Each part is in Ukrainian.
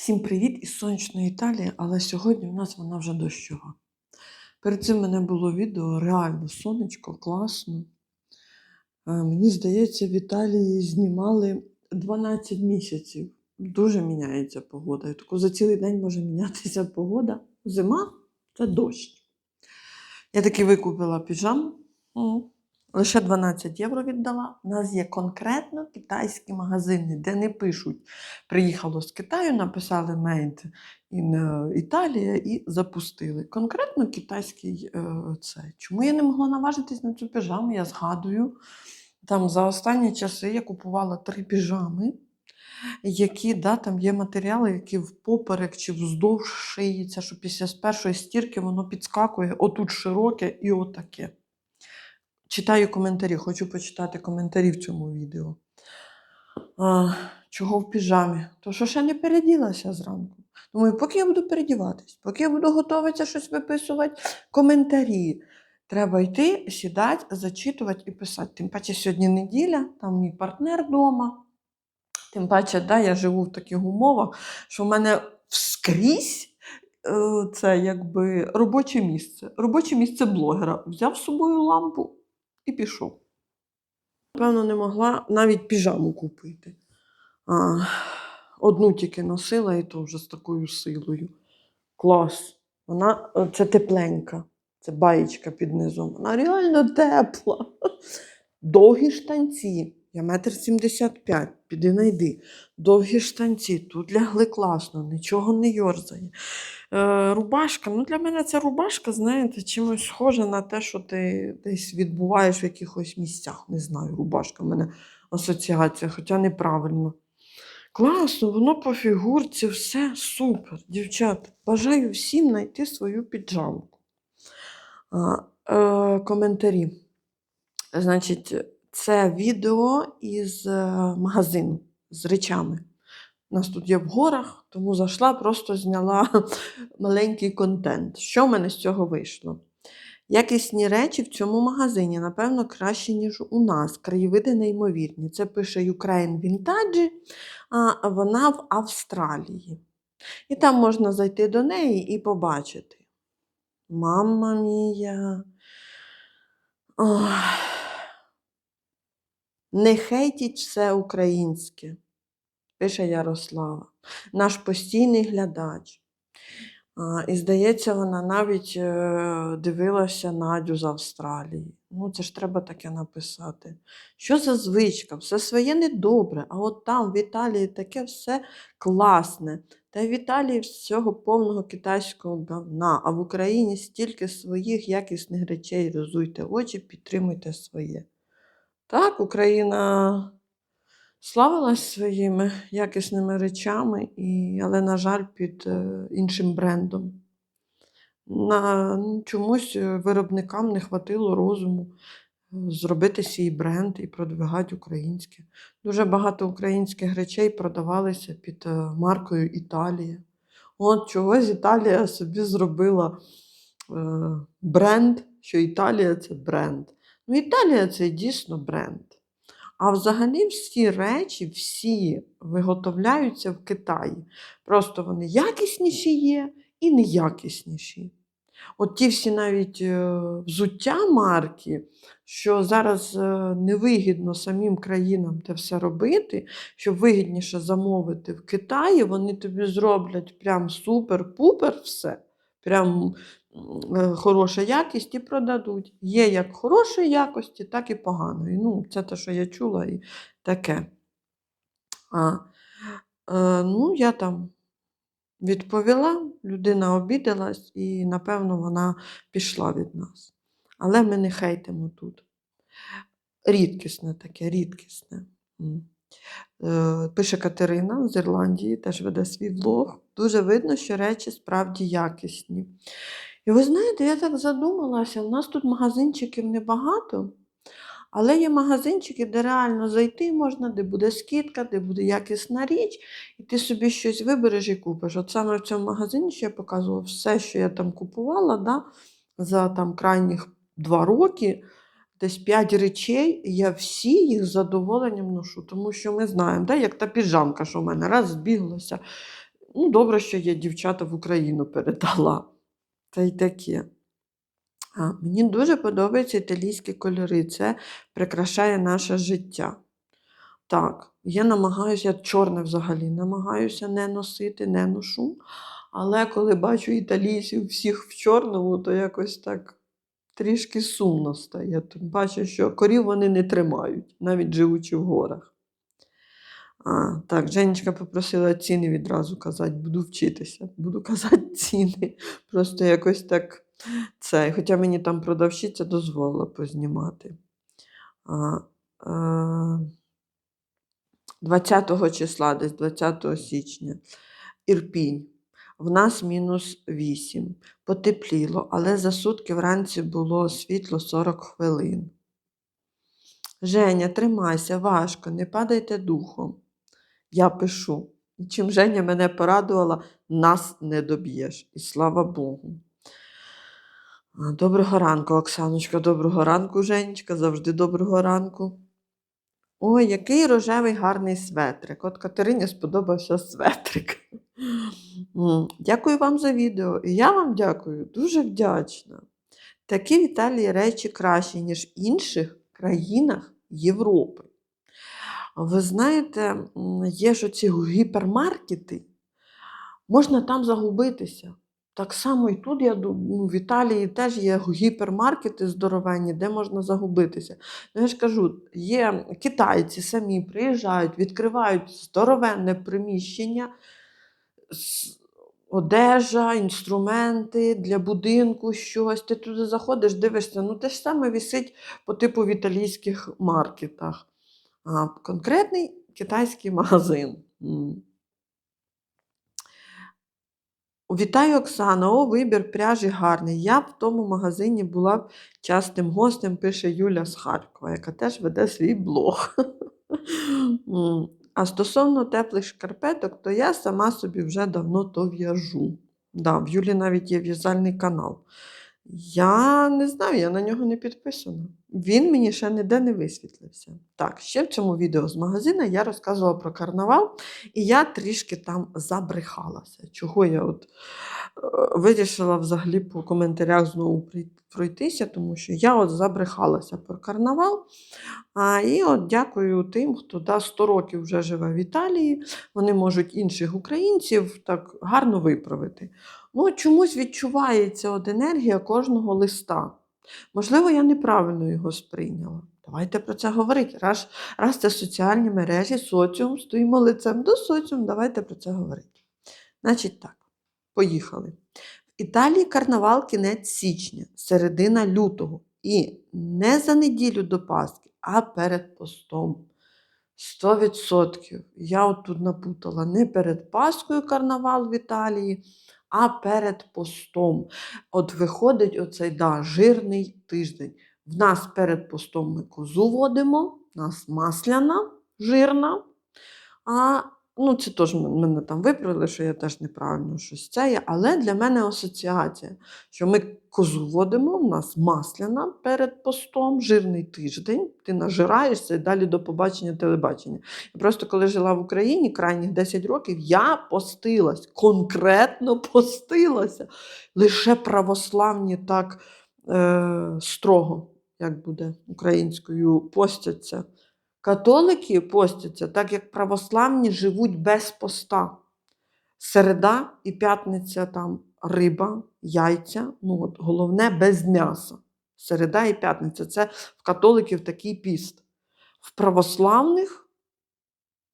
Всім привіт із сонячної Італії, але сьогодні в нас вона вже дощова. Перед цим в мене було відео реально сонечко, класно. Е, Мені здається, в Італії знімали 12 місяців. Дуже міняється погода. Тако за цілий день може мінятися погода. Зима це дощ. Я таки викупила піжаму. Лише 12 євро віддала. У нас є конкретно китайські магазини, де не пишуть приїхало з Китаю, написали Made in е, Італія і запустили. Конкретно китайський е, це. Чому я не могла наважитись на цю піжаму? Я згадую, там за останні часи я купувала три піжами, які да, там є матеріали, які впоперек чи вздовж шиється, що після першої стірки воно підскакує отут широке і отаке. Читаю коментарі, хочу почитати коментарі в цьому відео. А, чого в піжамі? То що ще не переділася зранку. Думаю, поки я буду передіватись, поки я буду готуватися щось виписувати, коментарі. Треба йти, сідати, зачитувати і писати. Тим паче сьогодні неділя, там мій партнер вдома. Тим паче, да, я живу в таких умовах, що в мене вскрізь е, це якби робоче місце. Робоче місце блогера. Взяв з собою лампу і пішов. Напевно, не могла навіть піжаму купити. А, одну тільки носила, і то вже з такою силою. Клас. Вона е, це тепленька. Це баєчка під низом. Вона реально тепла. Довгі штанці. Я метр сімдесят п'ять, піди найди. Довгі штанці, тут лягли класно, нічого не йорзає. Е, рубашка, ну для мене ця рубашка, знаєте, чимось схожа на те, що ти десь відбуваєш в якихось місцях. Не знаю, рубашка в мене асоціація, хоча неправильно. Класно, воно по фігурці, все супер. Дівчата, бажаю всім знайти свою піджамку. А, е, коментарі. Значить, це відео із е, магазину з речами. У нас тут є в горах, тому зайшла, просто зняла маленький контент. Що в мене з цього вийшло? Якісні речі в цьому магазині, напевно, краще, ніж у нас. Краєвиди неймовірні. Це пише Ukraine Vintage, а вона в Австралії. І там можна зайти до неї і побачити. Мамма мія. Ой. Не хейтіть все українське, пише Ярослава, наш постійний глядач. І здається, вона навіть е, дивилася Надю з Австралії. Ну, це ж треба таке написати. Що за звичка? Все своє недобре, а от там, в Італії, таке все класне. Та в Італії всього повного китайського говна, а в Україні стільки своїх якісних речей. Розуйте очі, підтримуйте своє. Так, Україна славилась своїми якісними речами, і, але, на жаль, під е, іншим брендом. На, чомусь е, виробникам не хватило розуму е, зробити свій бренд і продвигати українське. Дуже багато українських речей продавалися під маркою Італія. От чогось Італія собі зробила бренд, що Італія це бренд. Ну, Італія це дійсно бренд. А взагалі всі речі, всі виготовляються в Китаї. Просто вони якісніші є і неякісніші. От ті всі навіть е, взуття марки, що зараз е, невигідно самим країнам те все робити, щоб вигідніше замовити в Китаї, вони тобі зроблять прям супер-пупер все. Прям хороша якість і продадуть. Є як хорошої якості, так і поганої. Ну, це те, що я чула, і таке. А, е, ну, я там відповіла, людина обідалась, і, напевно, вона пішла від нас. Але ми не хейтимо тут. Рідкісне таке, рідкісне. Е, Пише Катерина з Ірландії, теж веде свій влог. Дуже видно, що речі справді якісні. І ви знаєте, я так задумалася, у нас тут магазинчиків небагато, але є магазинчики, де реально зайти можна, де буде скидка, де буде якісна річ, і ти собі щось вибереш і купиш. От саме в цьому магазині, що я показувала, все, що я там купувала, да, за там крайніх два роки, десь п'ять речей, я всі їх з задоволенням ношу, тому що ми знаємо, да, як та піжамка, що в мене раз збіглося. ну, добре, що я дівчата в Україну передала. Та й таке. А, мені дуже подобаються італійські кольори. Це прикрашає наше життя. Так, я намагаюся, чорне взагалі намагаюся не носити, не ношу. Але коли бачу італійців всіх в чорному, то якось так трішки сумно стає. Бачу, що корів вони не тримають, навіть живучи в горах. А, так, Женечка попросила ціни відразу казати, буду вчитися, буду казати ціни. Просто якось так це. Хоча мені там продавщиця дозволила познімати. А, е, 20 числа, десь 20 січня, Ірпінь. В нас мінус 8. Потепліло, але за сутки вранці було світло 40 хвилин. Женя, тримайся, важко, не падайте духом. Я пишу. І чим Женя мене порадувала, нас не доб'єш. І слава Богу. Доброго ранку, Оксаночка, доброго ранку, Женечка, завжди доброго ранку. Ой, який рожевий гарний светрик. От Катерині сподобався светрик. Дякую вам за відео. І я вам дякую, дуже вдячна. Такі в Італії речі кращі, ніж в інших країнах Європи. Ви знаєте, є ж оці гіпермаркети, можна там загубитися. Так само і тут, я ну, в Італії теж є гіпермаркети здоровенні, де можна загубитися. Ну, я ж кажу, є китайці самі приїжджають, відкривають здоровенне приміщення, одежа, інструменти для будинку, щось. Ти туди заходиш, дивишся, ну те ж саме висить по типу в італійських маркетах. Конкретний китайський магазин. Вітаю, Оксана. О, вибір пряжі гарний. Я б в тому магазині була б частим гостем, пише Юля з Харкова, яка теж веде свій блог. А стосовно теплих шкарпеток, то я сама собі вже давно то в'яжу. Да, в Юлі навіть є в'язальний канал. Я не знаю, я на нього не підписана. Він мені ще ніде не висвітлився. Так, ще в цьому відео з магазину я розказувала про карнавал, і я трішки там забрехалася. Чого я от е, вирішила взагалі по коментарях знову пройтися, тому що я от забрехалася про карнавал. А, і от дякую тим, хто да, 100 років вже живе в Італії. Вони можуть інших українців так гарно виправити. Ну, чомусь відчувається от енергія кожного листа. Можливо, я неправильно його сприйняла. Давайте про це говорити. Раз, раз це соціальні мережі, соціум, стоїмо лицем до соціуму, давайте про це говорити. Значить так, поїхали. В Італії карнавал кінець січня, середина лютого. І не за неділю до Пасхи, а перед постом. 100%. Я от тут напутала не перед Пасхою карнавал в Італії, а перед постом. От виходить оцей да, жирний тиждень. В нас перед постом ми козу водимо, в нас масляна, жирна. А, ну, це теж мене там виправили, що я теж неправильно щось це є. Але для мене асоціація, що ми козу водимо, в нас масляна перед постом, жирний тиждень, ти нажираєшся і далі до побачення телебачення. І просто коли жила в Україні крайніх 10 років, я постилась, конкретно постилася. Лише православні так е, строго, як буде українською, постяться. Католики постяться, так як православні живуть без поста. Середа і п'ятниця там риба, яйця, ну от головне без м'яса. Середа і п'ятниця це в католиків такий піст. В православних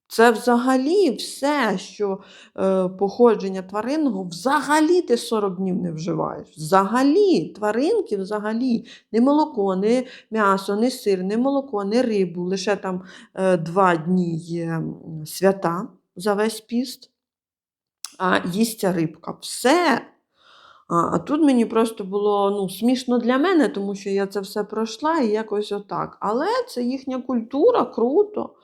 це взагалі все, що е, походження тваринного, взагалі ти 40 днів не вживаєш. Взагалі, тваринки, взагалі, не молоко, не м'ясо, не сир, не молоко, не рибу. Лише там е, два дні є свята за весь піст, а їсться рибка. Все. А, а тут мені просто було ну, смішно для мене, тому що я це все пройшла і якось отак. Але це їхня культура, круто.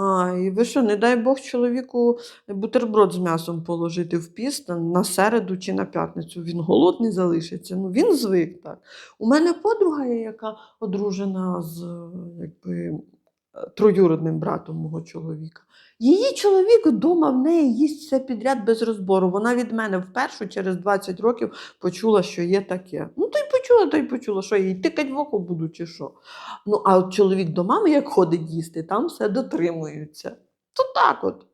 А, і ви що, не дай Бог чоловіку бутерброд з м'ясом положити в піст на- середу чи на п'ятницю. Він голодний залишиться. Ну, він звик так. У мене подруга є, яка одружена з якби, троюродним братом мого чоловіка. Її чоловік вдома в неї їсть все підряд без розбору. Вона від мене вперше через 20 років почула, що є таке. Ну, то й почула, то й почула, що їй тикать в око буду чи що. Ну, а от чоловік до мами, як ходить їсти, там все дотримуються. То так от.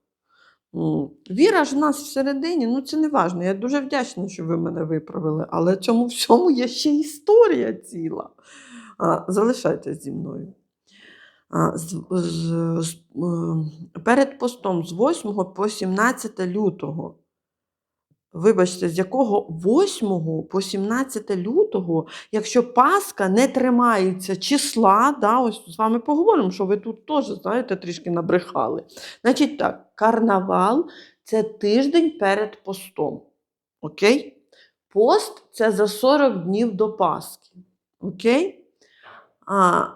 Віра ж в нас всередині, ну це не важно. Я дуже вдячна, що ви мене виправили, але цьому всьому є ще історія ціла. А, залишайтесь зі мною. З, з, з, е, перед постом з 8 по 17 лютого. Вибачте, з якого 8 по 17 лютого, якщо Пасха не тримається числа, да, ось з вами поговоримо, що ви тут теж, знаєте, трішки набрехали. Значить так, карнавал це тиждень перед постом. Окей? Пост це за 40 днів до Пасхи. Окей? А,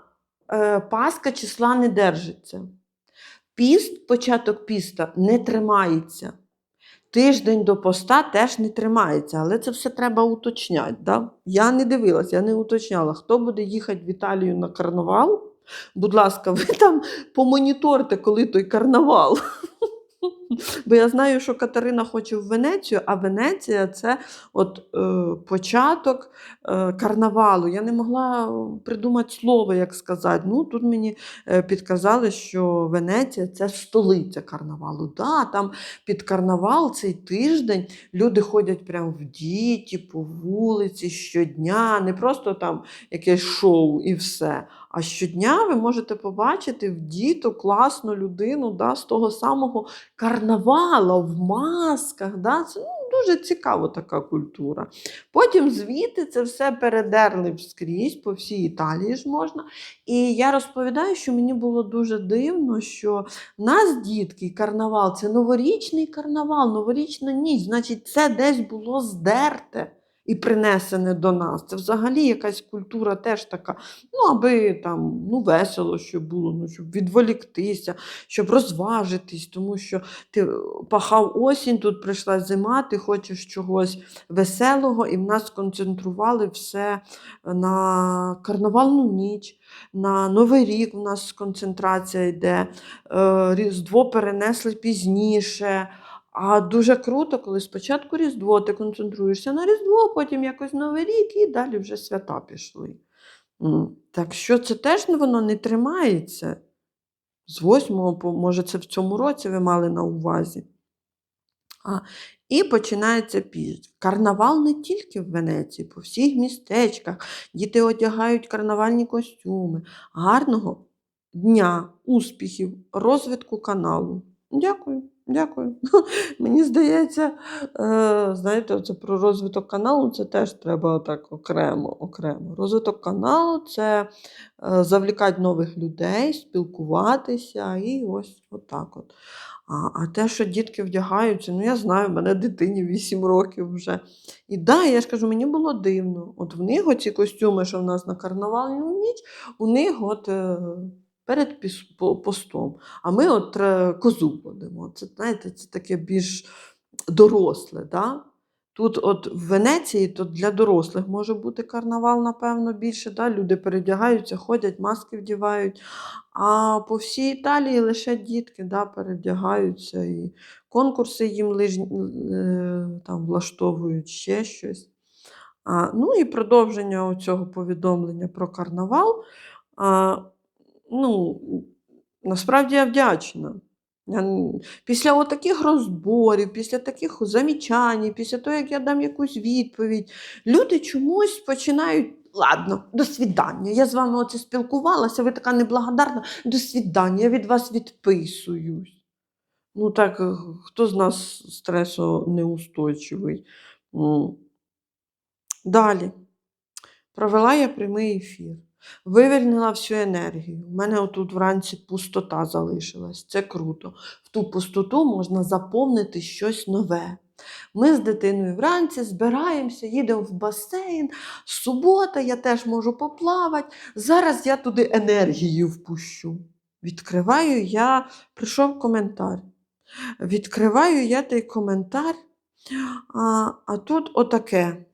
е, Пасха числа не держиться. Піст, початок піста не тримається. Тиждень до поста теж не тримається, але це все треба уточняти. Да? Я не дивилася, я не уточняла, хто буде їхати в Італію на карнавал. Будь ласка, ви там помоніторте, коли той карнавал. Бо я знаю, що Катерина хоче в Венецію, а Венеція це от, е, початок е, карнавалу. Я не могла придумати слово, як сказати. Ну, тут мені е, підказали, що Венеція це столиця карнавалу. Да, там під карнавал цей тиждень люди ходять прямо в діті, по вулиці щодня, не просто там якесь шоу і все. А щодня ви можете побачити в діту класну людину да, з того самого карнавала в масках. Да? Це ну, дуже цікава така культура. Потім звідти це все передерли вскрізь, по всій Італії ж можна. І я розповідаю, що мені було дуже дивно, що в нас, дітки, карнавал це новорічний карнавал, новорічна ніч. Значить, це десь було здерте. І принесене до нас. Це взагалі якась культура теж така, ну, аби там ну, весело, щоб було, ну, щоб відволіктися, щоб розважитись, тому що ти пахав осінь, тут прийшла зима, ти хочеш чогось веселого, і в нас сконцентрували все на карнавальну ніч, на Новий рік у нас концентрація йде, е, Різдво перенесли пізніше. А дуже круто, коли спочатку Різдво, ти концентруєшся на Різдво, потім якось Новий рік і далі вже свята пішли. Так що це теж воно не тримається. З 8 по, може, це в цьому році ви мали на увазі. А, і починається піст. Карнавал не тільки в Венеції, по всіх містечках. Діти одягають карнавальні костюми. Гарного дня, успіхів, розвитку каналу. Дякую, дякую. Мені здається, е, знаєте, це про розвиток каналу це теж треба так окремо. окремо. Розвиток каналу це е, завлікати нових людей, спілкуватися і ось отак от. А, а те, що дітки вдягаються, ну я знаю, в мене дитині 8 років вже. І да, я ж кажу, мені було дивно. От в них оці костюми, що в нас на карнавальну ніч, у них от. Перед постом. А ми от е, козу водимо. Це, знаєте, це таке більш доросле. Да? Тут, от в Венеції, то для дорослих може бути карнавал, напевно, більше. Да? Люди передягаються, ходять, маски вдівають. А по всій Італії лише дітки да, передягаються і конкурси їм е, там влаштовують ще щось. А, ну і продовження цього повідомлення про карнавал. А, ну, насправді я вдячна. Після от таких розборів, після таких замічань, після того, як я дам якусь відповідь, люди чомусь починають. Ладно, до свідання. Я з вами оце спілкувалася, ви така неблагодарна. До свідання, я від вас відписуюсь. Ну так, е, хто з нас стресонеустойчивий? Далі. Провела я прямий ефір. Вивільнила всю енергію. У мене отут вранці пустота залишилась. Це круто. В ту пустоту можна заповнити щось нове. Ми з дитиною вранці збираємося, їдемо в басейн. Субота, я теж можу поплавати. Зараз я туди енергію впущу. Відкриваю я, прийшов коментар. Відкриваю я той коментар, а, а тут отаке.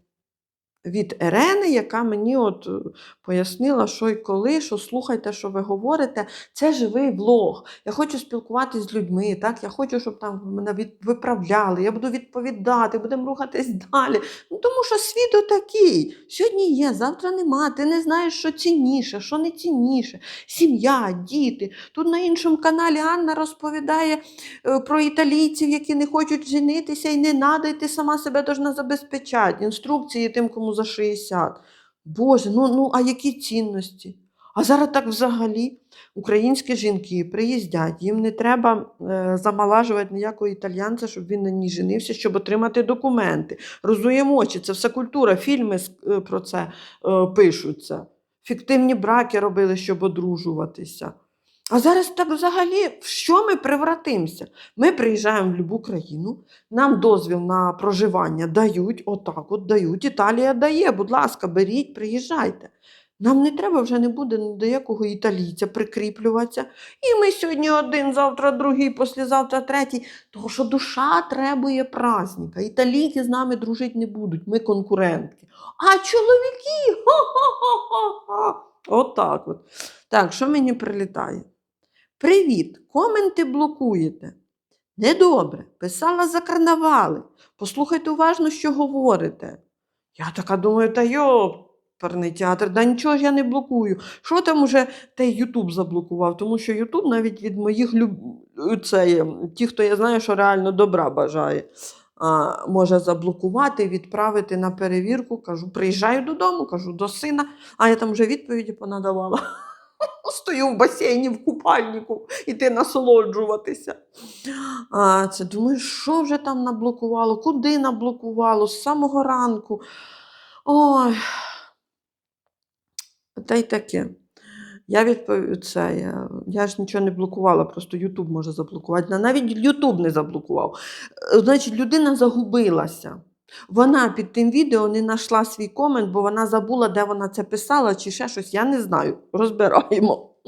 Від Ерени, яка мені от е, пояснила, що і коли, що слухайте, що ви говорите. Це живий влог. Я хочу спілкуватися з людьми, так? я хочу, щоб там мене від... виправляли, я буду відповідати, будемо рухатись далі. Ну, тому що світ такий. Сьогодні є, завтра нема. Ти не знаєш, що цінніше, що не цінніше. Сім'я, діти. Тут на іншому каналі Анна розповідає е, про італійців, які не хочуть женитися і не надо, і ти сама себе должна забезпечати. Інструкції тим, кому за 60. Боже, ну, ну а які цінності? А зараз так взагалі українські жінки приїздять, їм не треба е, замалажувати ніякого італіянця, щоб він на ній женився, щоб отримати документи. Розуємо очі, це все культура, фільми е, про це е, пишуться. Фіктивні браки робили, щоб одружуватися. А зараз так взагалі, в що ми превратимося? Ми приїжджаємо в будь-яку країну, нам дозвіл на проживання дають, отак от дають. Італія дає, будь ласка, беріть, приїжджайте. Нам не треба вже не буде до якого італійця прикріплюватися. І ми сьогодні один, завтра другий, післязавтра третій. Тому що душа требує праздника. Італійки з нами дружити не будуть, ми конкурентки. А чоловіки, ха-ха-ха-ха. Отак от. Так, що мені прилітає? Привіт! Коменти блокуєте. Недобре, писала за карнавали. Послухайте уважно, що говорите. Я така думаю, та йоперний театр, да нічого ж я не блокую. Що там уже той Ютуб заблокував? Тому що Ютуб навіть від моїх люб... це, є, ті, хто я знаю, що реально добра бажає, а, може заблокувати, відправити на перевірку. Кажу, приїжджаю додому, кажу до сина, а я там вже відповіді понадавала. Стою в басейні в купальнику, іти насолоджуватися. А, це думаю, що вже там наблокувало, куди наблокувало з самого ранку. Ой. Та й таке. Я відповідаю це. Я, я ж нічого не блокувала, просто Ютуб може заблокувати. Навіть Ютуб не заблокував. Е, Значить, людина загубилася. Вона під тим відео не знайшла свій комент, бо вона забула, де вона це писала, чи ще щось. Я не знаю. Розбираємо.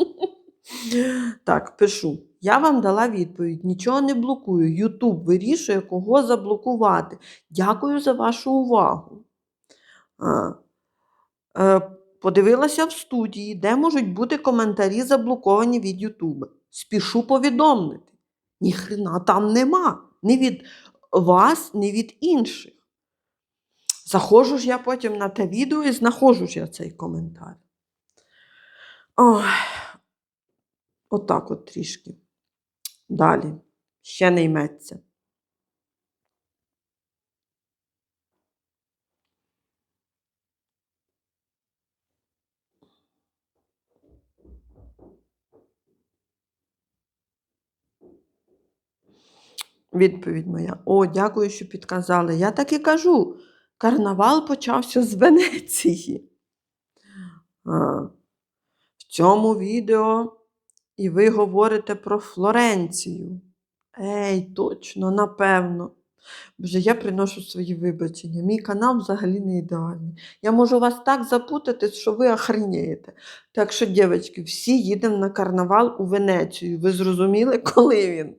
Так, пишу. Я вам дала відповідь, нічого не блокую. Ютуб вирішує, кого заблокувати. Дякую за вашу увагу. Е, подивилася в студії, де можуть бути коментарі заблоковані від Ютуба. Спішу повідомити. Ніхрена там нема. Ні від вас, ні від інших. Заходжу ж я потім на те відео і знаходжу ж я цей коментар. Ой, отак от трішки. Далі. Ще не йметься. Відповідь моя. О, дякую, що підказали. Я так і кажу. Карнавал почався з Венеції. В цьому відео і ви говорите про Флоренцію. Ей, точно, напевно. Боже, я приношу свої вибачення. Мій канал взагалі не ідеальний. Я можу вас так запутати, що ви охренієте. Так що, дівчатки, всі їдемо на карнавал у Венецію. Ви зрозуміли, коли він?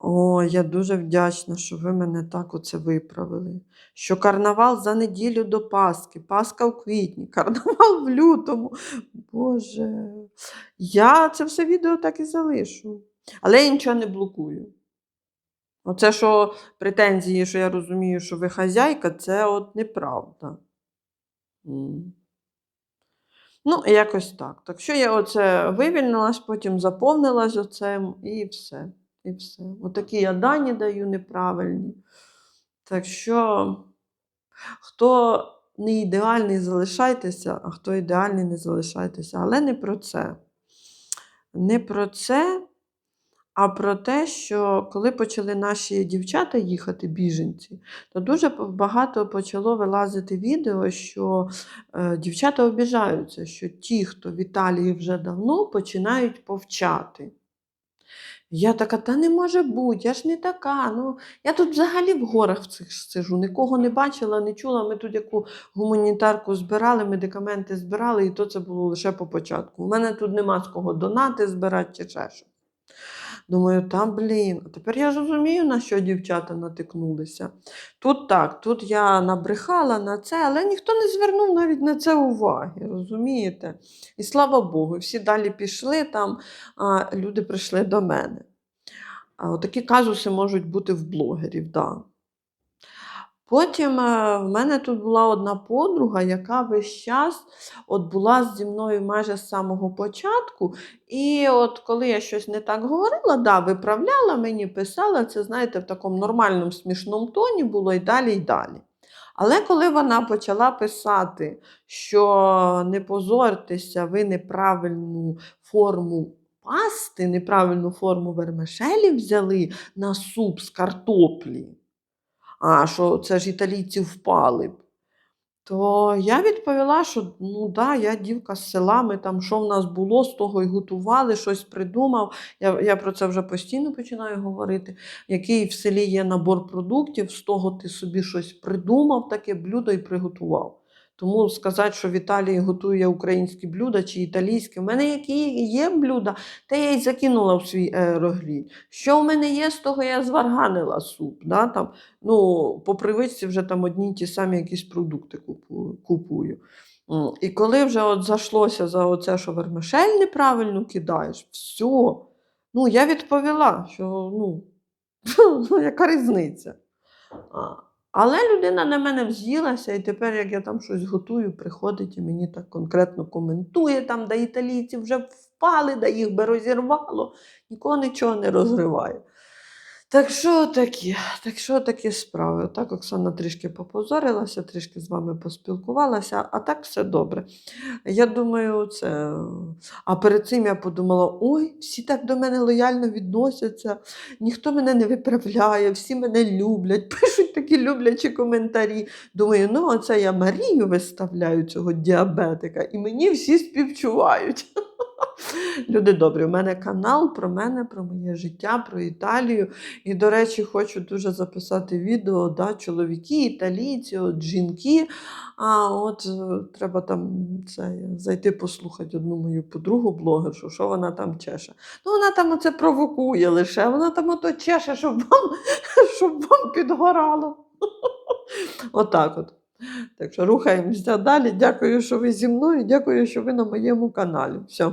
О, я дуже вдячна, що ви мене так оце виправили. Що карнавал за неділю до Пасхи, Пасха в квітні, карнавал в лютому. Боже, я це все відео так і залишу. Але я нічого не блокую. Оце, що претензії, що я розумію, що ви хазяйка, це от неправда. Ну, якось так. Так що я оце вивільнилась, потім заповнилась оцем і все. І все. Отакі я дані даю неправильні. Так що, хто не ідеальний, залишайтеся, а хто ідеальний, не залишайтеся. Але не про це. Не про це, а про те, що коли почали наші дівчата їхати, біженці, то дуже багато почало вилазити відео, що е, дівчата обіжаються, що ті, хто в Італії вже давно, починають повчати. Я така, та не може бути, я ж не така. Ну, я тут взагалі в горах в цих сижу, нікого не бачила, не чула. Ми тут яку гуманітарку збирали, медикаменти збирали, і то це було лише по початку. У мене тут нема з кого донати збирати чи ще що. Думаю, та блін, а тепер я розумію, на що дівчата натикнулися. Тут так, тут я набрехала на це, але ніхто не звернув навіть на це уваги, розумієте? І слава Богу, всі далі пішли там, а люди прийшли до мене. А такі казуси можуть бути в блогерів, да. Потім е, в мене тут була одна подруга, яка весь час от була зі мною майже з самого початку. І от коли я щось не так говорила, да, виправляла мені, писала, це, знаєте, в такому нормальному смішному тоні було і далі, і далі. Але коли вона почала писати, що не позортеся, ви неправильну форму пасти, неправильну форму вермишелі взяли на суп з картоплі, а що це ж італійці впали б. То я відповіла, що ну да, я дівка з села, ми там, що в нас було, з того й готували, щось придумав. Я, я про це вже постійно починаю говорити. Який в селі є набор продуктів, з того ти собі щось придумав, таке блюдо і приготував. Тому сказати, що в Італії готує українські блюда чи італійські, в мене які є блюда, те я й закинула в свій аерогріль. Що в мене є, з того я зварганила суп. Да, там, ну, по привичці вже там одні ті самі якісь продукти купую. І коли вже от зайшлося за оце, що вермишель неправильно кидаєш, все. Ну, я відповіла, що ну, ну яка різниця. Але людина на мене вз'їлася, і тепер, як я там щось готую, приходить і мені так конкретно коментує, там, де італійці вже впали, де їх би розірвало, нікого нічого не розриває. Так що такі, так що такі справи. Так, Оксана трішки попозорилася, трішки з вами поспілкувалася, а так все добре. Я думаю, це. А перед цим я подумала: ой, всі так до мене лояльно відносяться, ніхто мене не виправляє, всі мене люблять, пишуть такі люблячі коментарі. Думаю, ну оце я Марію виставляю цього діабетика, і мені всі співчувають. Люди добрі, у мене канал про мене, про моє життя, про Італію. І, до речі, хочу дуже записати відео, да, чоловіки, італійці, от жінки. А от е, треба там це, зайти послухати одну мою подругу блогершу, що вона там чеше. Ну, вона там оце провокує лише, вона там ото чеше, щоб вам, щоб вам підгорало. Отак от. Так що рухаємося далі. Дякую, що ви зі мною. Дякую, що ви на моєму каналі. Все,